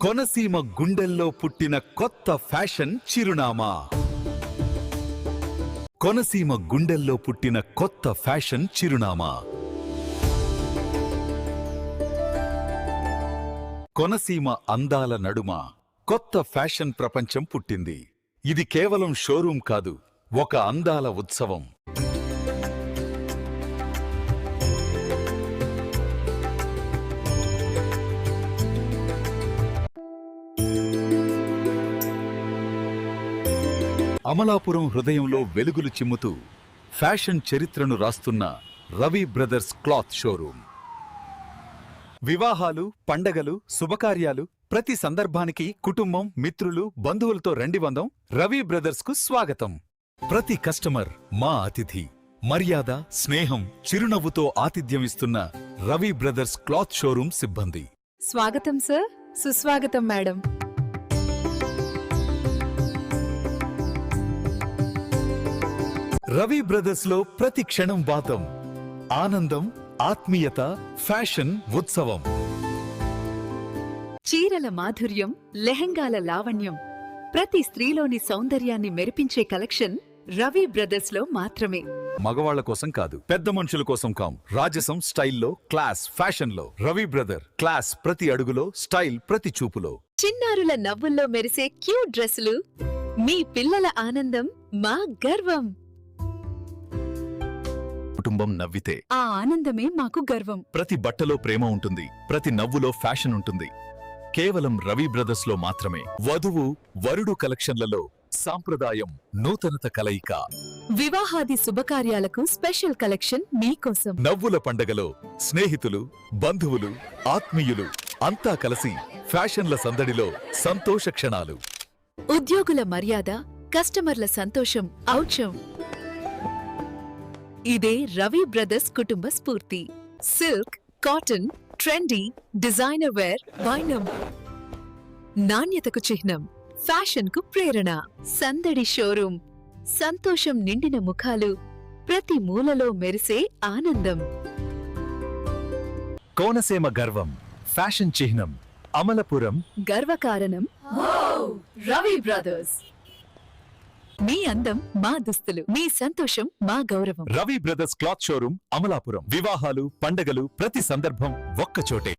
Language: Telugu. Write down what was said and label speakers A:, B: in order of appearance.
A: కొనసీమ గుండెల్లో పుట్టిన కొత్త ఫ్యాషన్ చిరునామా. కొనసీమ గుండెల్లో పుట్టిన కొత్త ఫ్యాషన్ చిరునామా. కొనసీమ అందాల నడుమ. కొత్త ఫ్యాషన్ ప్రపంచం పుట్టింది. ఇది కేవలం షోరూం కాదు ఒక అందాల ఉత్సవం. అమలాపురం హృదయంలో వెలుగులు చిమ్ముతూ ఫ్యాషన్ చరిత్రను రాస్తున్న రవి బ్రదర్స్ క్లాత్ షోరూం వివాహాలు పండగలు శుభకార్యాలు ప్రతి సందర్భానికి కుటుంబం మిత్రులు బంధువులతో రండి వందం రవి బ్రదర్స్కు స్వాగతం. ప్రతి కస్టమర్ మా అతిథి. మర్యాద స్నేహం చిరునవ్వుతో ఆతిథ్యమిస్తున్న రవి బ్రదర్స్ క్లాత్ షోరూం సిబ్బంది.
B: స్వాగతం సార్. సుస్వాగతం మేడం.
A: రవి బ్రదర్స్లో ప్రతి క్షణం వాతం ఆనందం ఆత్మీయత ఫ్యాషన్ ఉత్సవం.
B: చీరల మాధుర్యం లెహంగాల లావణ్యం. ప్రతి స్త్రీలోని సౌందర్యాన్ని మెరిపించే కలెక్షన్ రవి బ్రదర్స్లో మాత్రమే.
A: మగవాళ్ళ కోసం కాదు పెద్ద మనుషుల కోసం కాం. రాజసం స్టైల్లో క్లాస్ ఫ్యాషన్లో రవి బ్రదర్ క్లాస్ ప్రతి అడుగులో స్టైల్ ప్రతి చూపులో.
B: చిన్నారుల నవ్వుల్లో మెరిసే క్యూట్ డ్రెస్సులు మీ పిల్లల ఆనందం మా గర్వం.
A: కుటుంబం నవ్వితే
B: ఆ ఆనందమే మాకు గర్వం.
A: ప్రతి బట్టలో ప్రేమ ఉంటుంది ప్రతి నవ్వులో ఫ్యాషన్ ఉంటుంది. కేవలం రవి బ్రదర్స్లో మాత్రమే. వధువు వరుడు కలెక్షన్లలో సాంప్రదాయం నూతనత కలయిక.
B: వివాహాది శుభకార్యాలకు స్పెషల్ కలెక్షన్ మీకోసం
A: నవ్వుల పండగలో స్నేహితులు బంధువులు ఆత్మీయులు అంతా కలిసి ఫ్యాషన్ల సందడిలో సంతోష క్షణాలు.
B: ఉద్యోగుల మర్యాద కస్టమర్ల సంతోషం ఔచం. ఇదే రవి బ్రదర్స్ కుటుంబ స్ఫూర్తి. Silk cotton trendy designer wear వైనం నాణ్యతకు చిహ్నం ఫ్యాషన్కు ప్రేరణ. సందడి షోరూం. సంతోషం నిండిన ముఖాలు ప్రతి మూలలో మెరిసే ఆనందం.
A: కోనసీమ గర్వం ఫ్యాషన్ చిహ్నం అమలపురం.
B: గర్వకారణం రవి బ్రదర్స్. మీ అందం మా దుస్తులు మీ సంతోషం మా గౌరవం.
A: Ravi brothers cloth showroom Amalapuram. వివాహాలు పండగలు ప్రతి సందర్భం ఒక్కచోటే.